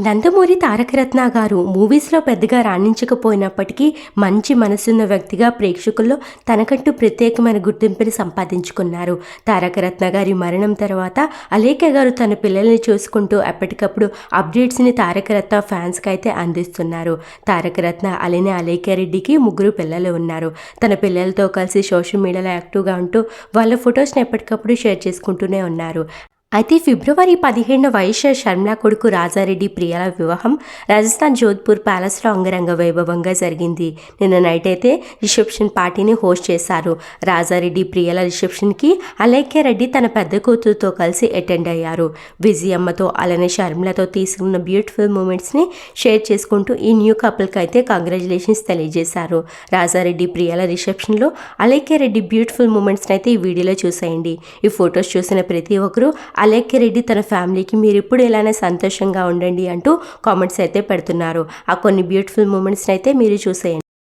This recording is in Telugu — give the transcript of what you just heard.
నందమూరి తారకరత్న గారు మూవీస్లో పెద్దగా రాణించకపోయినప్పటికీ మంచి మనసున్న వ్యక్తిగా ప్రేక్షకుల్లో తనకంటూ ప్రత్యేకమైన గుర్తింపుని సంపాదించుకున్నారు. తారకరత్న గారి మరణం తర్వాత అలేఖ గారు తన పిల్లల్ని చూసుకుంటూ ఎప్పటికప్పుడు అప్డేట్స్ని తారకరత్న ఫ్యాన్స్కి అయితే అందిస్తున్నారు. తారకరత్న అలినే రెడ్డికి ముగ్గురు పిల్లలు ఉన్నారు. తన పిల్లలతో కలిసి సోషల్ మీడియాలో యాక్టివ్గా ఉంటూ వాళ్ళ ఫొటోస్ని ఎప్పటికప్పుడు షేర్ చేసుకుంటూనే ఉన్నారు. అయితే ఫిబ్రవరి పదిహేను వయసు శర్మల కొడుకు రాజారెడ్డి ప్రియాల వివాహం రాజస్థాన్ జోధ్పూర్ ప్యాలెస్లో అంగరంగ వైభవంగా జరిగింది. నిన్న నైట్ అయితే రిసెప్షన్ పార్టీని హోస్ట్ చేశారు. రాజారెడ్డి ప్రియాల రిసెప్షన్కి అలేఖ్యారెడ్డి తన పెద్ద కూతురుతో కలిసి అటెండ్ అయ్యారు. విజయమ్మతో అలానే శర్మలతో తీసుకున్న బ్యూటిఫుల్ మూమెంట్స్ని షేర్ చేసుకుంటూ ఈ న్యూ కపుల్కి అయితే కంగ్రాచులేషన్స్ తెలియజేశారు. రాజారెడ్డి ప్రియాల రిసెప్షన్లో అలేఖ్యారెడ్డి బ్యూటిఫుల్ మూమెంట్స్ని అయితే ఈ వీడియోలో చూసేయండి. ఈ ఫొటోస్ చూసిన ప్రతి ఒక్కరూ అలేఖ్య రెడ్డి తన ఫ్యామిలీకి మీరు ఇప్పుడు ఇలానే సంతోషంగా ఉండండి అంటూ కామెంట్స్ అయితే పెడుతున్నారు. ఆ కొన్ని బ్యూటిఫుల్ మూమెంట్స్ని అయితే మీరు చూసేయండి.